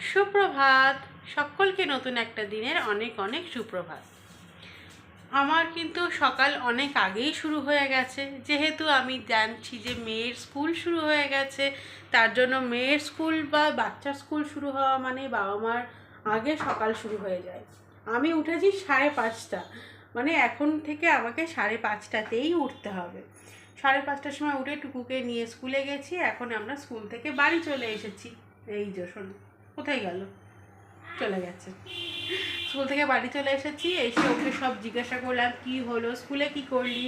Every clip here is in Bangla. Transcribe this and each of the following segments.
সুপ্রভাত। সকলকে নতুন একটা দিনের অনেক অনেক সুপ্রভাত। আমার কিন্তু সকাল অনেক আগেই শুরু হয়ে গেছে। যেহেতু আমি জানছি যে মেয়ের স্কুল শুরু হয়ে গেছে, তার জন্য মেয়ের স্কুল বা বাচ্চার স্কুল শুরু হওয়া মানে বাবা মার আগে সকাল শুরু হয়ে যায়। আমি উঠেছি সাড়ে পাঁচটা। মানে এখন থেকে আমাকে সাড়ে পাঁচটাতেই উঠতে হবে। সাড়ে পাঁচটার সময় উঠে টুকুকে নিয়ে স্কুলে গেছি। এখন আমরা স্কুল থেকে বাড়ি চলে এসেছি। এই যে শোন। কোথায় গেল? চলে গেছে। স্কুল থেকে বাড়ি চলে এসেছি, এসে ওকে সব জিজ্ঞাসা করলাম, কি হলো? স্কুলে কি করলি?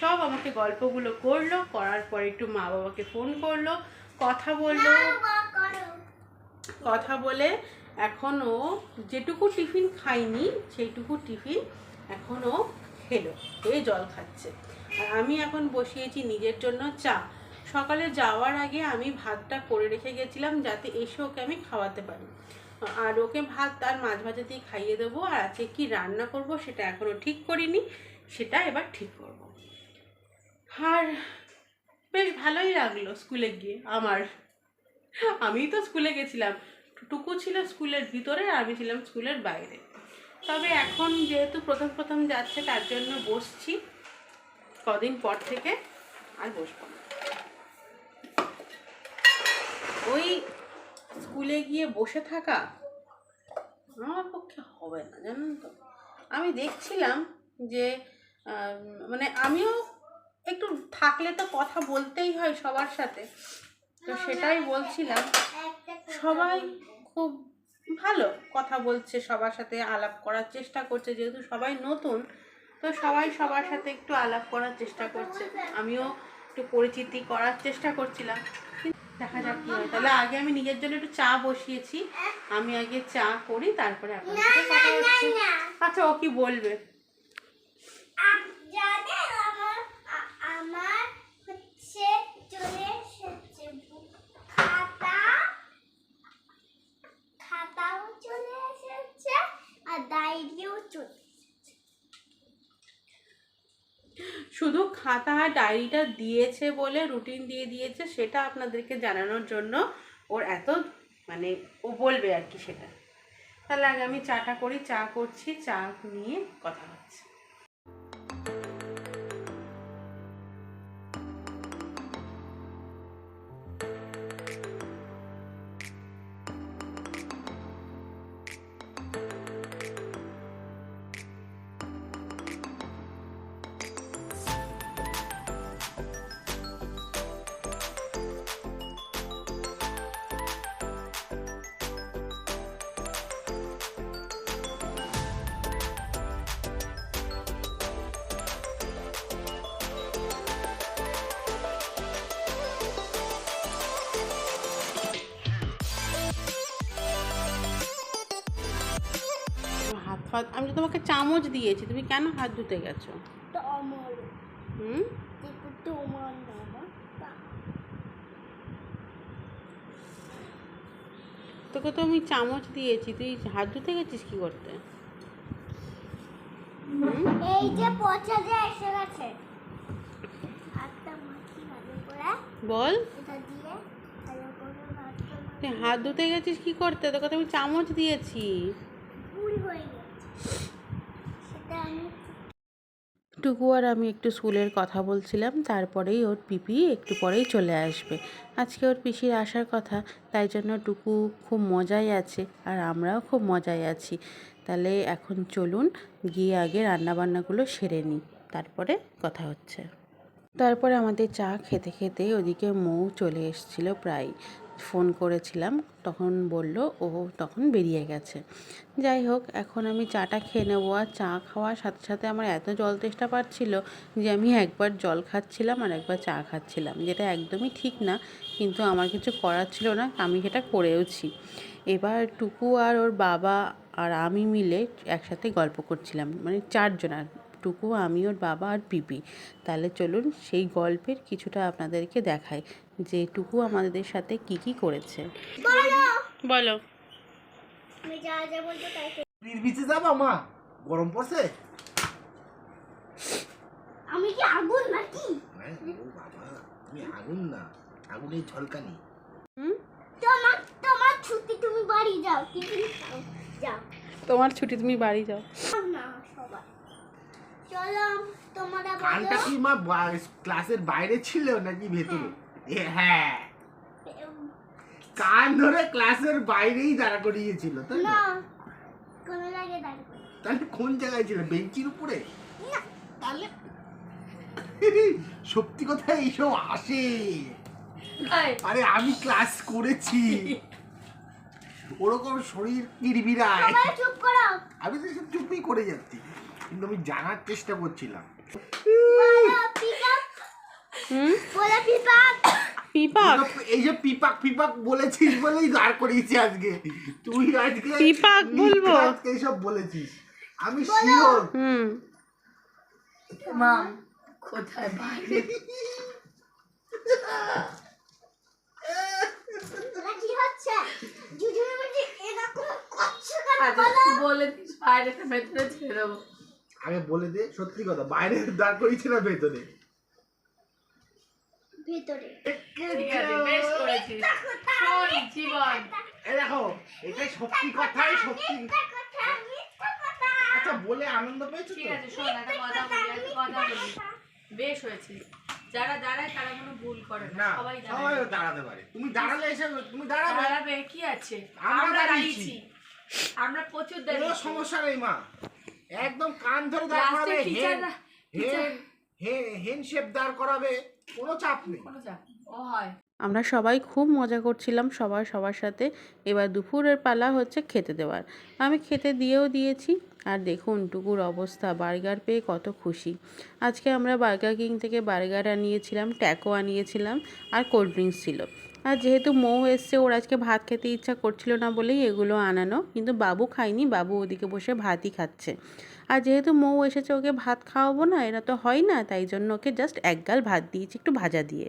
সব আমাকে গল্পগুলো করল, করার পর একটু মা বাবাকে ফোন করল, কথা বলল। কথা বলে এখনও যেটুকু টিফিন খাইনি, সেইটুকু টিফিন এখনও খেলো, এই জল খাচ্ছে। আর আমি এখন বসিয়েছি নিজের জন্য চা। সকালে যাওয়ার আগে আমি ভাতটা করে রেখে গেছিলাম যাতে এসে ওকে আমি খাওয়াতে পারি। আর ওকে ভাত আর মাছ ভাজা দিয়ে খাইয়ে দেবো আর আজকে কি রান্না করব সেটা এখনও ঠিক করিনি, সেটা এবার ঠিক করব। আর বেশ ভালোই লাগল স্কুলে গিয়ে আমার। আমি তো স্কুলে গেছিলাম, টুকু ছিল স্কুলের ভিতরে আর আমি ছিলাম স্কুলের বাইরে। তবে এখন যেহেতু প্রথম প্রথম যাচ্ছে তার জন্য বসছি, কদিন পর থেকে আর বসবো না। ওই স্কুলে গিয়ে বসে থাকা আমার পক্ষে হবে না, জানেন তো? আমি দেখছিলাম যে মানে আমিও একটু থাকলে তো কথা বলতেই হয় সবার সাথে। তো সেটাই বলছিলাম, সবাই খুব ভালো কথা বলছে, সবার সাথে আলাপ করার চেষ্টা করছে, যেহেতু সবাই নতুন, তো সবাই সবার সাথে একটু আলাপ করার চেষ্টা করছে। আমিও একটু পরিচিতি করার চেষ্টা করছিলাম। দেখা যাক কি হয়। তাহলে আগে আমি নিজের জন্য একটু চা বসিয়েছি। আমি আগে চা করি তারপরে আপনার সাথে কথা হচ্ছে। আচ্ছা ও কি বলবে? আমার হচ্ছে চলে এসেছে খাতা খাতাও চলে এসেছে আর ডায়েরিও চলে শুধু খাতা আর ডায়েরিটা দিয়েছে বলে রুটিন দিয়ে দিয়েছে, সেটা আপনাদেরকে জানানোর জন্য ওর এত মানে ও বলবে আর কি সেটা। তাহলে আগে আমি চাটা করি, চা করছি, চা নিয়ে কথা হচ্ছে। হাত আমি তো তোমাকে চামচ দিয়েছি তুমি কেন হাত ধুতে গেছো? হুম? তোকে তো আমি চামচ দিয়েছি তুই হাত ধুতে গেছিস কি করতে? এই যে পচা যে এসে গেছে। হাতটা মাখি ভালো করে বল। তুই হাত ধুতে গেছিস কি করতে? তোকে তো আমি চামচ দিয়েছি ভুল হয়ে গেছে সেটা আমি টুকু আর আমি একটু স্কুলের কথা বলছিলাম, তারপরেই ওর পিপি একটু পরেই চলে আসবে। আজকে ওর পিসির আসার কথা, তাই জন্য টুকু খুব মজায় আছে আর আমরাও খুব মজায় আছি। তাহলে এখন চলুন, গিয়ে আগে রান্নাবান্নাগুলো সেরে নিই, তারপরে কথা হচ্ছে। তারপরে আমাদের চা খেতে খেতে ওদিকে মৌ চলে এসেছিল প্রায় ফোন করেছিলাম, তখন বলল, ও তখন বেরিয়ে গেছে। যাই হোক, এখন আমি চাটা খেয়ে নেব। আর চা খাওয়ার সাথে সাথে আমার এত জল তেষ্টা পাচ্ছিল যে আমি একবার জল খাচ্ছিলাম আর একবার চা খাচ্ছিলাম, যেটা একদমই ঠিক না, কিন্তু আমার কিছু করার ছিল না, আমি সেটা করেওছি। এবার টুকু আর ওর বাবা আর আমি মিলে একসাথে গল্প করছিলাম মানে চারজন আর টুকু, আমি, ওর বাবা আর পিপি। তাহলে চলুন সেই গল্পের কিছুটা আপনাদেরকে দেখাই। যে টুকু আমাদের সাথে কি কি করেছে। বলো। বিচে যাবা মা? গরম পড়ছে? আমি কি আগুন নাকি? হ্যাঁ, বাবা আগুন না আগুনের ঝলকানি। তোমার তোমার ছুটি তুমি বাড়ি যাও তোমার ছুটি তুমি বাড়ি যাও। না সবাই চলো তোমরা কানটা কি মা ক্লাসের বাইরে ছিল নাকি ভেতরে? হ্যাঁ। কান ধরে ক্লাসের বাইরেই দাঁড়া করিয়েছিল তাই না? কোন তাহলে কোন জায়গায় ছিল বেঞ্চির উপরে? না তাহলে সত্যি কথা এইসব আসে। আরে আমি ক্লাস করেছি। ওরকম শরীর কিরবিরায় চুপ করো। আমি তো সব চুপই করে যাচ্ছি কিন্তু আমি জানার চেষ্টা করছিলাম। হুম? বলো পিকাপ পিপাক? এই যে পিপাক পিপাক বলেছিস বলেই দাঁড় করিয়েছি আজকে। তুই আজকে পিপাক বলব? আজকে এইসব বলেছিস। আমি শিওর। হুম। মাম কোথায় বাইরে? কি হচ্ছে? জুজুর মধ্যে এরকম আচ্ছা বলো? দিস বাইরেটা ভেতরে ছেড়ে দেবো। আগে বলে দে সত্যি কথা বাইরে দাঁড় করিয়েছি না ভেতরে। ভিতরে। ঠিক আছে বেশ করেছিস শোন জীবন। দেখো এটাই সত্যি কথাই সত্যি। আচ্ছা বলে আনন্দ পেয়েছ ঠিক আছে শোন একটা কথা বলি একটা কথা বলি। বেশ হয়েছে। যারা দাঁড়ায় তারা কোনো ভুল করে না। সবাই সবাই দাঁড়াতে পারে। তুমি দাঁড়ালে এসে তুমি দাঁড়াবে। দাঁড়াবে কি আছে? আমরা দাঁড়িয়েছি। দাঁড়িয়েছি। আমরা প্রচুর কোনো সমস্যা নেই মা। একদম কান ধরে দাঁড় Last এ করাবে হেন হেন হেন শেপ দাঁড় করাবে। কোনো চাপ নেই। কোনো চাপ ও হয়। আমরা সবাই খুব মজা করছিলাম সবার সবার সাথে। এবার দুপুরের পালা হচ্ছে খেতে দেওয়ার। আমি খেতে দিয়েও দিয়েছি। আর দেখুন টুকুর অবস্থা বার্গার পেয়ে কত খুশি। আজকে আমরা বার্গার কিং থেকে বার্গার আনিয়েছিলাম ট্যাকো আনিয়েছিলাম আর কোল্ড ড্রিঙ্কস ছিল। আর যেহেতু মৌ এসছে, ওর আজকে ভাত খেতে ইচ্ছা করছিল না বলেই এগুলো আনানো। কিন্তু বাবু খায়নি, বাবু ওদিকে বসে ভাতই খাচ্ছে। আর যেহেতু মৌ এসেছে, ওকে ভাত খাওয়াবো না, এরা তো হয় না, তাই জন্য ওকে জাস্ট এক গাল ভাত দিয়েছি, একটু ভাজা দিয়ে।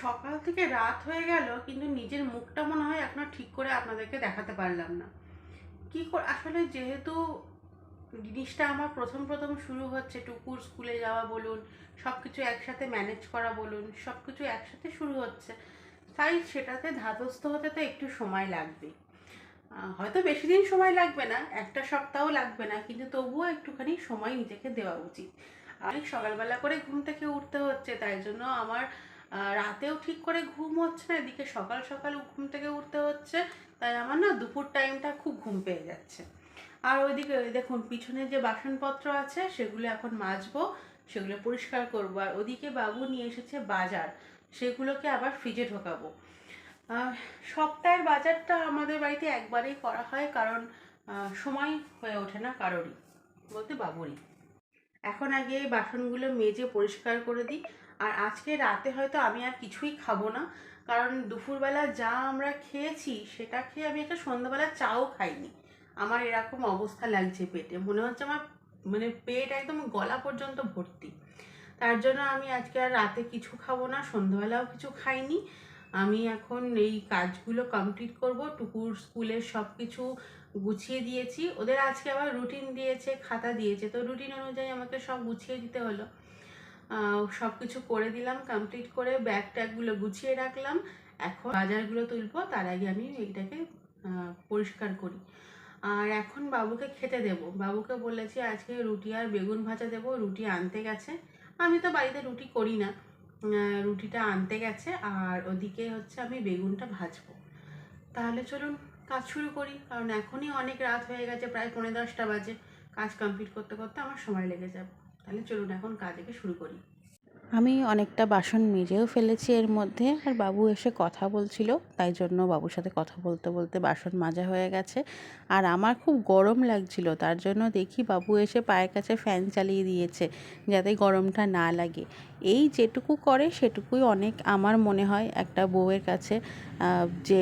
সকাল থেকে রাত হয়ে গেল, কিন্তু নিজের মুখটা মনে হয় এখনও ঠিক করে আপনাদেরকে দেখাতে পারলাম না। কি করে, আসলে যেহেতু জিনিসটা আমার প্রথম প্রথম শুরু হচ্ছে, টুকুর স্কুলে যাওয়া বলুন সব কিছু একসাথে ম্যানেজ করা বলুন সব কিছু একসাথে শুরু হচ্ছে তাই সেটাতে ধাতস্থ হতে তো একটু সময় লাগবে। হয়তো বেশি দিন সময় লাগবে না, একটা সপ্তাহ লাগবে না, কিন্তু তবুও একটুখানি সময় নিজেকে দেওয়া উচিত। অনেক সকালবেলা করে ঘুম থেকে উঠতে হচ্ছে, তাই জন্য আমার রাতেও ঠিক করে ঘুম হচ্ছে না, এদিকে সকাল সকাল ঘুম থেকে উঠতে হচ্ছে, তাই আমার না দুপুর টাইমটা খুব ঘুম পেয়ে যাচ্ছে। আর ওইদিকে ওই দেখুন, পিছনে যে বাসনপত্র আছে, সেগুলো এখন মাজবো, সেগুলো পরিষ্কার করব। আর ওদিকে বাবু নিয়ে এসেছে বাজার। সেগুলোকে আবার ফ্রিজে ঢোকাবো। সপ্তাহের বাজারটা আমাদের বাড়িতে একবারেই করা হয় কারণ সময় হয়ে ওঠে না কারোরই, বলতে বাবুরই। এখন আগে এই বাসনগুলো মেজে পরিষ্কার করে দিই। আর আজকে রাতে হয়তো আমি আর কিছুই খাব না, কারণ দুপুরবেলা যা আমরা খেয়েছি সেটা খেয়ে আমি একটা সন্ধ্যাবেলা চাও খাইনি। আমার এরকম অবস্থা লাগছে পেটে, মনে হচ্ছে আমার মানে পেট একদম গলা পর্যন্ত ভর্তি। তার জন্য আমি আজকে আর রাতে কিছু খাব না, সন্ধ্যাবেলাও কিছু খাইনি। আমি এখন এই কাজগুলো কমপ্লিট করব, টুকুর স্কুলের সব কিছু গুছিয়ে দিয়েছি। ওদের আজকে আবার রুটিন দিয়েছে, খাতা দিয়েছে। তো রুটিন অনুযায়ী আমাকে সব গুছিয়ে দিতে হলো। সব কিছু করে দিলাম কমপ্লিট করে ব্যাগ ট্যাগগুলো গুছিয়ে রাখলাম। এখন বাজারগুলো তুলবো, তার আগে আমি এইটাকে পরিষ্কার করি। আর এখন বাবুকে খেতে দেব। বাবুকে বলেছি আজকে রুটি আর বেগুন ভাজা দেবো, রুটি আনতে গেছে। আমি তো বাড়িতে রুটি করি না। রুটিটা আনতে গেছে আর ওদিকে হচ্ছে আমি বেগুনটা ভাজবো। তাহলে চলুন কাজ শুরু করি, কারণ এখনই অনেক রাত হয়ে গেছে, প্রায় পনেরো দশটা বাজে। কাজ কমপ্লিট করতে করতে আমার সময় লেগে যাবে। তাহলে চলুন এখন কাজকে শুরু করি। আমি অনেকটা বাসন মেজেও ফেলেছি এর মধ্যে, আর বাবু এসে কথা বলছিল, তাই জন্য বাবুর সাথে কথা বলতে বলতে বাসন মাজা হয়ে গেছে। আর আমার খুব গরম লাগছিল, তার জন্য দেখি বাবু এসে পায়ের কাছে ফ্যান চালিয়ে দিয়েছে, যাতে গরমটা না লাগে। এই যেটুকু করে, সেটুকুই অনেক আমার মনে হয় একটা বউয়ের কাছে যে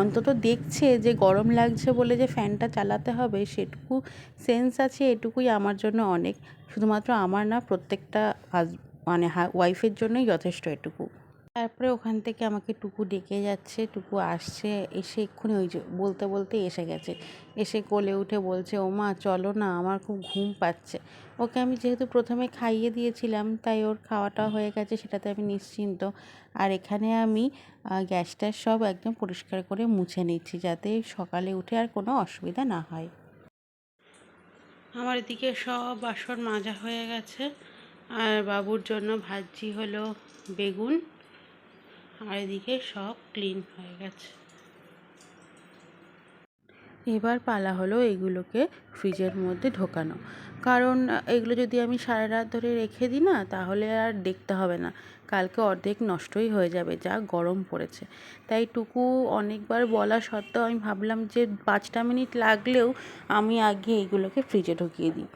অন্তত দেখছে যে গরম লাগছে বলে যে ফ্যানটা চালাতে হবে, সেটুকু সেন্স আছে, এটুকুই আমার জন্য অনেক। শুধুমাত্র আমার না, প্রত্যেকটা মানে ওয়াইফের জন্যই যথেষ্ট এটুকু। তারপরে ওখান থেকে আমাকে টুকু ডেকে যাচ্ছে, টুকু আসছে, এসে এক্ষুনি ওই যে বলতে বলতে এসে গেছে। এসে কোলে উঠে বলছে ও মা চলো না, আমার খুব ঘুম পাচ্ছে। ওকে আমি যেহেতু প্রথমে খাইয়ে দিয়েছিলাম, তাই ওর খাওয়াটা হয়ে গেছে, সেটাতে আমি নিশ্চিন্ত। আর এখানে আমি গ্যাসটা সব একদম পরিষ্কার করে মুছে নিচ্ছি, যাতে সকালে উঠে আর কোনো অসুবিধা না হয়। আমার এদিকে সব বাসন মাজা হয়ে গেছে। আর বাবুর জন্য ভাজি হলো বেগুন। আর এদিকে সব ক্লিন হয়ে গেছে। এবার পালা হলো এগুলোকে ফ্রিজের মধ্যে ঢোকানো। কারণ, এগুলো যদি আমি সারা রাত ধরে রেখে দিই না, তাহলে আর দেখতে হবে না। কালকে অর্ধেক নষ্টই হয়ে যাবে, যা গরম পড়েছে। তাই টুকু অনেকবার বলা সত্ত্বেও আমি ভাবলাম যে পাঁচটা মিনিট লাগলেও আমি আগে এগুলোকে ফ্রিজে ঢুকিয়ে দিই।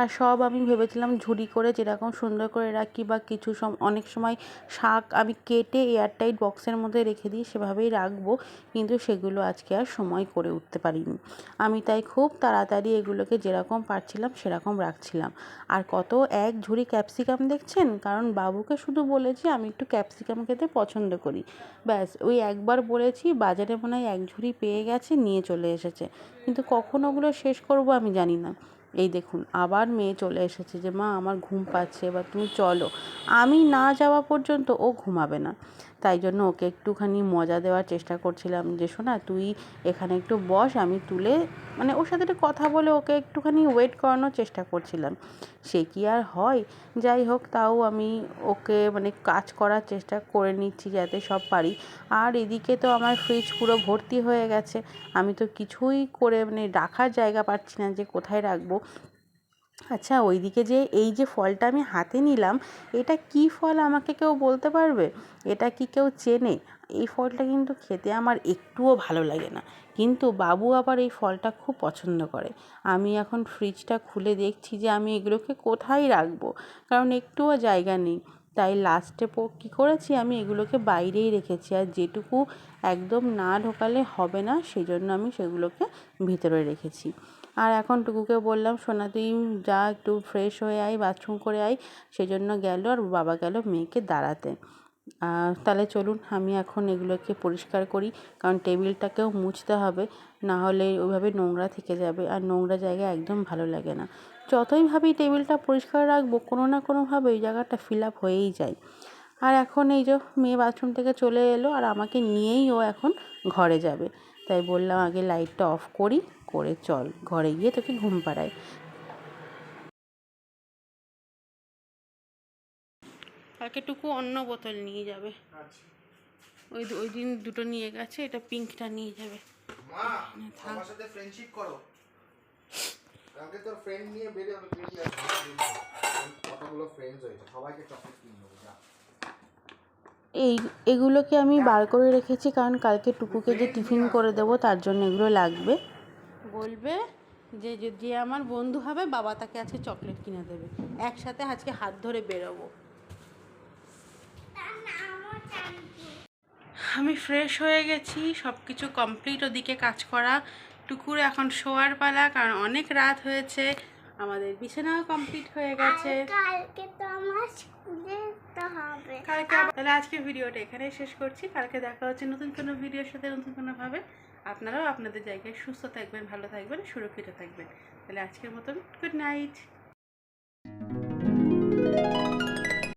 আর সব আমি ভেবেছিলাম ঝুড়ি করে যেরকম সুন্দর করে রাখি বা কিছু সম, অনেক সময় শাক আমি কেটে এয়ারটাইট বক্সের মধ্যে রেখে দিই, সেভাবেই রাখব, কিন্তু সেগুলো আজকে আর সময় করে উঠতে পারিনি। আমি তাই খুব তাড়াতাড়ি এগুলোকে যেরকম পারছিলাম সেরকম রাখছিলাম। আর কত এক ঝুড়ি ক্যাপসিকাম দেখছেন? কারণ বাবুকে শুধু বলেছি আমি একটু ক্যাপসিকাম খেতে পছন্দ করি। ব্যাস, ওই একবার বলেছি, বাজারে মনে হয় এক ঝুড়ি পেয়ে গেছে, নিয়ে চলে এসেছে। কিন্তু কখন ওগুলো শেষ করব আমি জানি না। এই দেখুন, আবার মেয়ে চলে এসেছে যে, মা, আমার ঘুম পাচ্ছে, এবার তুমি চলো। আমি না যাওয়া পর্যন্ত ও ঘুমাবে না। তাই জন্য ওকে একটুখানি মজা দেওয়ার চেষ্টা করছিলাম যে শোনা তুই এখানে একটু বস, আমি তুলে মানে ওর সাথে একটু কথা বলে ওকে একটুখানি ওয়েট করানোর চেষ্টা করছিলাম। সে কি আর হয়? যাই হোক, তাও আমি ওকে মানে কাজ করার চেষ্টা করে নিচ্ছি যাতে সব পারি। আর এদিকে তো আমার ফ্রিজ পুরো ভর্তি হয়ে গেছে। আমি তো কিছুই করে মানে রাখার জায়গা পাচ্ছি না যে কোথায় রাখব। আচ্ছা ওইদিকে যে এই যে ফলটা আমি হাতে নিলাম, এটা কি ফল আমাকে কেউ বলতে পারবে? এটা কি কেউ চেনে? এই ফলটা কিন্তু খেতে আমার একটুও ভালো লাগে না। কিন্তু বাবু আবার এই ফলটা খুব পছন্দ করে। আমি এখন ফ্রিজটা খুলে দেখছি যে আমি এগুলোকে কোথায় রাখব? কারণ একটুও জায়গা নেই। তাই লাস্টে কী করেছি? আমি এগুলোকে বাইরেই রেখেছি। আর যেটুকু একদম না ঢোকালে হবে না সেই জন্য আমি সেগুলোকে ভিতরে রেখেছি। আর এখন টুকুকে বললাম, সোনা, তুই যা একটু ফ্রেশ হয়ে আয় বাথরুম করে আয়। সেজন্য গেল আর বাবা গেল মেয়েকে দাঁড়াতে। তাহলে চলুন, আমি এখন এগুলোকে পরিষ্কার করি, কারণ টেবিলটাকেও মুছতে হবে, না হলে ওইভাবে নোংরা থেকে যাবে, আর নোংরা জায়গা একদম ভালো লাগে না। যতই ভাবি টেবিলটা পরিষ্কার রাখব, কোনো না কোনোভাবে ওই জায়গাটা ফিল আপ হয়েই যায়। আর এখন এই যে মেয়ে বাথরুম থেকে চলে এলো, আর আমাকে নিয়েই ও এখন ঘরে যাবে। তাই বললাম আগে লাইটটা অফ করি করে চল ঘরে গিয়ে তোকে ঘুম পাড়াই। কালকে টুকু অন্য বোতল নিয়ে যাবে। আচ্ছা। ওই ওই দিন দুটো নিয়ে গেছে এটা পিঙ্কটা নিয়ে যাবে। আমার সাথে ফ্রেন্ডশিপ করো। কালকে তোর ফ্রেন্ড নিয়ে বেরিয়ে হবে কতগুলো ফ্রেন্ডস হয়েছে? সবাইকে চকলেট কিনে দেবো যা। এই এগুলোকে আমি বার করে রেখেছি কারণ কালকে টুকুকে যে টিফিন করে দেবো তার জন্য এগুলো লাগবে। বলবে যে যে- আমার বন্ধু হবে বাবা তাকে আজকে চকলেট কিনে দেবে। একসাথে আজকে হাত ধরে বেরোবো। আমি ফ্রেশ হয়ে গেছি সব কিছু কমপ্লিট ওদিকে কাজ করা। টুকুর এখন শোয়ার পালা কারণ অনেক রাত হয়েছে। আমাদের বিছানাও কমপ্লিট হয়ে গেছে। কালকে তো আমার স্কুলে হবে। কালকে তাহলে আজকে ভিডিওটা এখানেই শেষ করছি। কালকে দেখা হচ্ছে নতুন কোনো ভিডিওর সাথে নতুন কোনোভাবে আপনারাও আপনাদের জায়গায় সুস্থ থাকবেন ভালো থাকবেন সুরক্ষিত থাকবেন। তাহলে আজকের মতন গুড নাইট